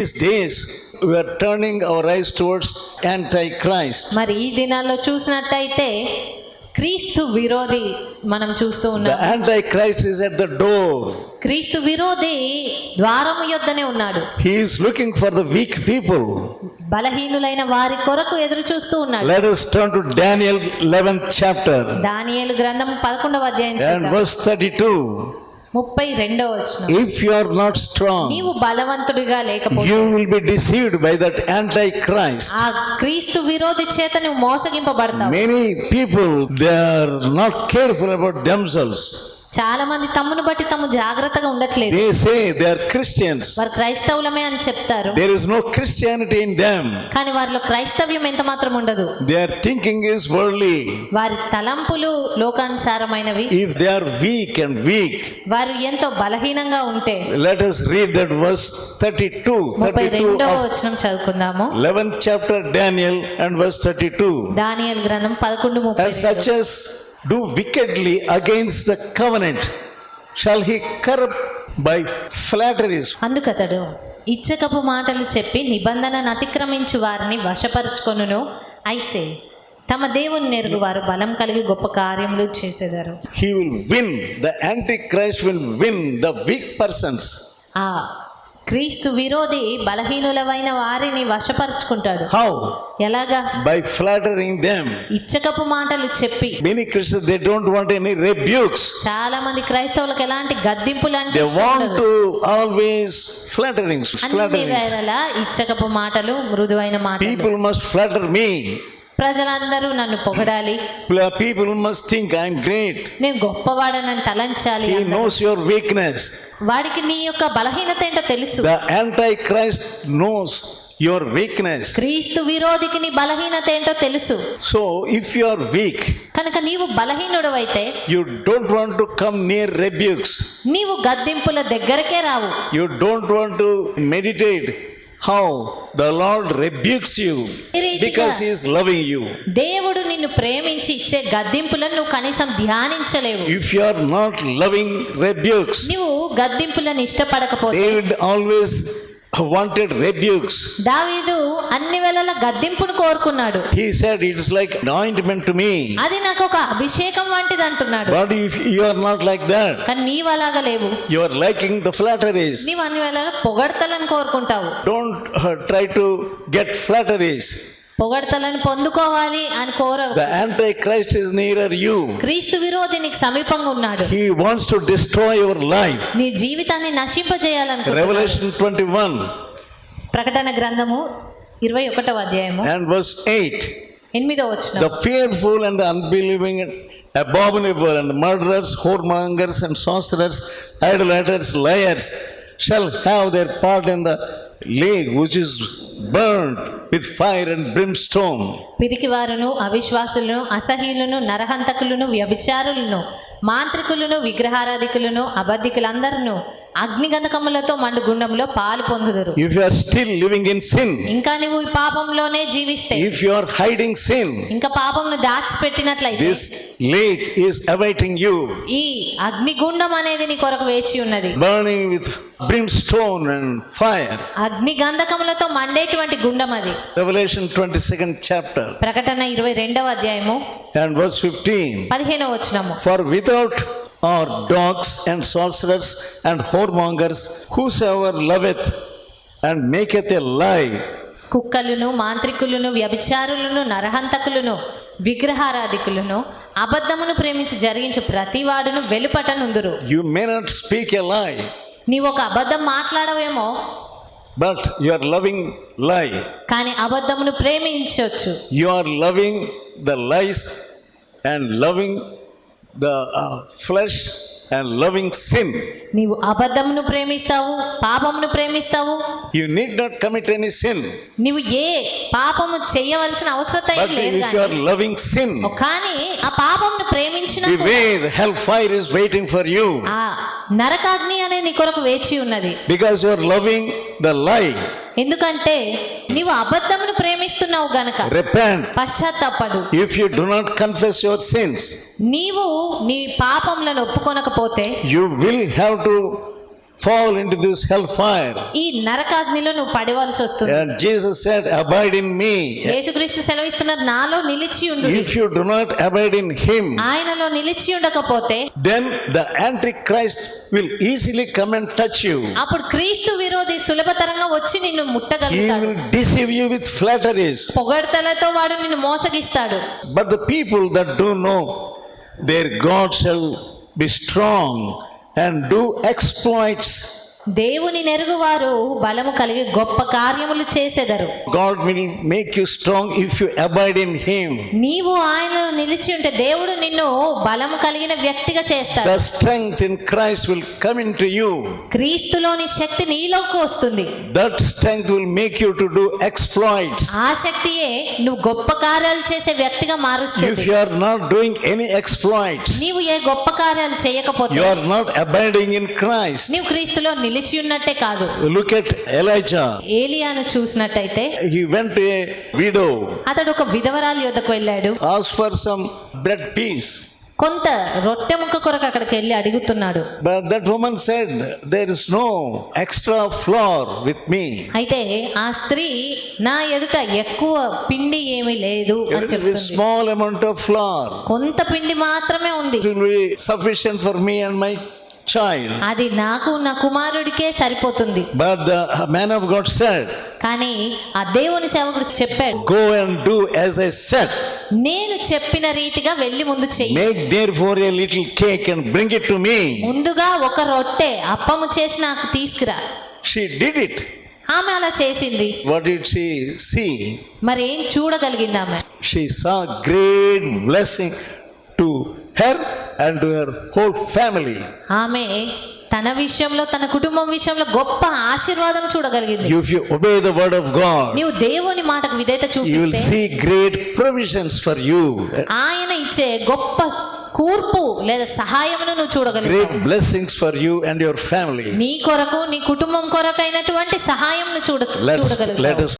these days, we are turning our eyes towards Antichrist. మరి ఈ దినాల్లో చూసినట్టయితే క్రీస్తు విరోధి మనం చూస్తూ The ఉన్నాం Antichrist is at the door. క్రీస్తు విరోధి ద్వారము యొద్దనే ఉన్నాడు He is looking for the weak people. బలహీనులైన వారి కొరకు ఎదురు చూస్తూ ఉన్నాడు Let us turn to Daniel 11th chapter దానియేలు గ్రంథం పదకొండవ అధ్యాయం and verse 32. ముప్పై రెండవ వచనం If you are not strong, నీవు బలవంతుడిగా లేకపోతే you will be deceived by that Antichrist. ఆ క్రీస్తు విరోధి చేత నువ్వు మోసగింపబడతావు Many people, they are not careful about themselves. చాలా మంది తమ్మును బట్టి తమ జాగ్రత్తగా ఉండట్లేదు. They say they are Christians were క్రైస్తవులమే అని చెప్తారు. There is no Christianity in them కానీ వారిలో క్రైస్తవ్యం ఎంత మాత్రం ఉండదు. They are thinking is worldly వారి తలంపులు లోకానుసారమైనవి. If they are weak and weak వారు ఎంతో బలహీనంగా ఉంటే. Let us read that verse 32 32 వ వచనం చదువుకుందాము. 11 chapter Daniel and verse 32 Daniel గ్రంథం 11 32 సచెస్ do wickedly against the covenant, shall he corrupt by flatteries. అందుకతడు ఇచ్చకపు మాటలు చెప్పి నిబంధనను అతిక్రమించు వారిని వశపరుచుకొనును అయితే తమ దేవుని నెరుగు వారు బలం కలిగి గొప్ప కార్యములు చేసేదారు He will win, the Antichrist will win the weak persons. ఆ క్రీస్తు విరోధి బలహీనులవైన వారిని వశపరుచుకుంటాడు. హౌ ఎలాగా? బై ఫ్లాటరింగ్ దెం ఇచ్చకపు మాటలు చెప్పి. Many Christ they don't want any rebukes చాలా మంది క్రైస్తవులకు ఎలాంటి గద్దింపులు అంటే they want to always flatterings flatterings ఇచ్చకపు మాటలు మృదువైన మాటలు. పీపుల్ మస్ట్ ఫ్లాటర్ మీ ప్రజలందరూ నన్ను పొగడాలి. People must think I am great నేను గొప్పవాడనని తలంచాలి హి నోస్ యువర్ వీక్నెస్ వాడికి నీ యొక్క బలహీనత ఏంటో తెలుసు. The antichrist knows your weakness క్రీస్తు విరోధికి నీ బలహీనత ఏంటో తెలుసు. So if you are weak కనుక నీవు బలహీనుడు అయితే you don't want to come near rebukes నీవు గద్దింపుల దగ్గరకే రావు. You don't want to meditate how the Lord rebukes you because he is loving you దేవుడు నిన్ను ప్రేమించి ఇచ్చే గద్దింపులను నువ్వు కనీసం ధ్యానించలేవు. If you are not loving rebukes నువ్వు గద్దింపులను ఇష్టపడకపోతే దేవుడు ఆల్వేస్ wanted rebukes. దావీదు అన్ని వేళల గద్దింపును కోరుకున్నాడు He said, It's like an ointment to me. అది నాకు ఒక అభిషేకం వంటిది అంటున్నాడు But if you are not like that, కానీ నీవు అలాగా లేవు you are liking the flatteries. నీవు అన్ని వేళల పొగడతలను కోరుకుంటావు Don't uh, try to get flatteries. పొగడతలను పొందుకోవాలి అని కోరవు The Antichrist is nearer you. క్రీస్తు విరోధి నీకు సమీపంగా ఉన్నాడు He wants to destroy your life. నీ జీవితాన్ని నశింపజేయాలనుకుంటున్నాడు Revelation 21 ప్రకటన గ్రంథము ఇరవై ఒకటవ అధ్యాయము and verse 8. ఎనిమిదో వచ్చిన The fearful and the unbelieving and abominable and murderers, whoremongers and sorcerers, idolaters, liars shall have their part in the lake which is burned with fire and brimstone. పిరికివారును అవిశ్వాసులను అసహ్యులను నరహంతకులను వ్యభిచారులను మాంత్రికులను విగ్రహారాధికులను అబద్ధికులందరూ అగ్నిగంధకములతో మండు గుండంలో పాలు పొందుదురు. If you are still living in sin, ఇంకా నువ్వు ఈ పాపంలోనే జీవిస్తే if you are hiding sin, ఇంకా పాపంను దాచిపెట్టినట్లయితే this lake is awaiting you, ఈ అగ్నిగుండం అనేది నీ కొరకు వేచి ఉన్నది. Burning with brimstone and fire. అగ్ని గంధకములతో మండేటువంటి గుండం అది Revelation 22nd chapter ప్రకటన ఇరవై రెండవ అధ్యాయము and verse 15. పదిహేనవ వచనము For without are dogs and sorcerers and whoremongers, whosoever loveth and maketh a lie, కుక్కలను మాంత్రికులను వ్యభిచారులను నరహంతకులను విగ్రహారాధికులను అబద్ధమును ప్రేమించి జరిగించు ప్రతివాడును వెలుపట నుందురు you may not speak a lie, నీవు ఒక అబద్ధం మాట్లాడవేమో. But you are loving lie కానీ అబద్ధమును ప్రేమించవచ్చు you are loving the lies and loving the flesh and loving sin. నీవు అబద్ధమును ప్రేమిస్తావు పాపమును ప్రేమిస్తావు You need not commit any sin, నీవు ఏ పాపము చేయవలసిన అవసరం but లేదు if you are కానీ loving sin, కానీ ఆ పాపమును ప్రేమించిన beware, hellfire is waiting for you ఆ నరకాగ్ని అనేది నీ కొరకు వేచి ఉన్నది because you are loving the lie. ఎందుకంటే నీవు అబద్ధమును ప్రేమిస్తున్నావు గనక Repent. పశ్చాత్తాపడు If you do not confess your sins, నీవు నీ పాపములను ఒప్పుకొనకపోతే you will have to fall into this hellfire. ఈ నరకాగ్నిలో నువ్వు పడవలసి వస్తుంది And Jesus said, Abide in me. యేసుక్రీస్తు సెలవిస్తున్నారు నాలో నిలిచి ఉండు If you do not abide in him, ఆయనలో నిలిచి ఉండకపోతే then the Antichrist will easily come and touch you. అప్పుడు క్రీస్తు విరోధి సులభతరంగా వచ్చి నిన్ను He ముట్టగలుగుతాడు will deceive you with flatteries. పొగడ్తలతో వాడు నిన్ను మోసగిస్తాడు But the people that do know their God shall be strong and do exploits. దేవుని నెరుగువారు బలము కలిగి గొప్ప కార్యములు చేసేదారు. God will make you strong if you abide in him నీవు ఆయనను నిలిచి ఉంటే దేవుడు నిన్ను బలము కలిగిన వ్యక్తిగా చేస్తాడు. The strength in Christ will come into you క్రీస్తులోని శక్తి నీలోకి వస్తుంది. That strength will make you to do exploits ఆ శక్తియే నువ్వు గొప్ప కార్యాలు చేసే వ్యక్తిగా మారుస్తుంది. If you are not doing any exploits నీవు ఏ గొప్ప కార్యాలు చేయకపోతే you are not abiding in Christ నీవు క్రీస్తులో నిలిచి నిలిచి ఉన్నట్టే కాదు. లుక్ ఎట్ ఎలైజా ఏలియాను చూసినట్టయితే హి విడో అతడు ఒక విధవరాలు యొద్దకు వెళ్ళాడు. Ask for some bread piece కొంత రొట్టె ముక్క కొరకు అక్కడికి వెళ్ళి అడుగుతున్నాడు. That woman said there is extra flour with me అయితే ఆ స్త్రీ నా ఎదుట ఎక్కువ పిండి ఏమీ లేదు స్మాల్ అమౌంట్ ఫ్లోర్ కొంత పిండి మాత్రమే ఉంది. It for me and my child. అది నాకు నా కుమారుడికే సరిపోతుంది But the man of God said, కానీ ఆ దేవుని సేవకుడు చెప్పాడు Go and do as I said. నేను చెప్పిన రీతిగా వెళ్ళి ముందు చెయ్యి Make therefore a little cake and bring it to me. ముందుగా ఒక రొట్టె అప్పము చేసి నాకు తీసుకురా She did it. ఆమె అలా చేసింది What did she see? మరి ఏం చూడగలిగింది ఆమె She saw great blessing to her and her whole family ఆమె తన విషయంలో తన కుటుంబం విషయంలో గొప్ప ఆశీర్వాదం చూడగలిగింది. You you obey the word of God నీవు దేవుని మాటకు విధేయత చూపిస్తే you will great provisions for you ఆయన ఇచ్చే గొప్ప కూర్పు లేదా సహాయమును నువ్వు చూడగలుగుతావు for you and your family నీ కొరకు నీ కుటుంబం కొరకు అయినటువంటి చూడ చూడగలుగుతావు.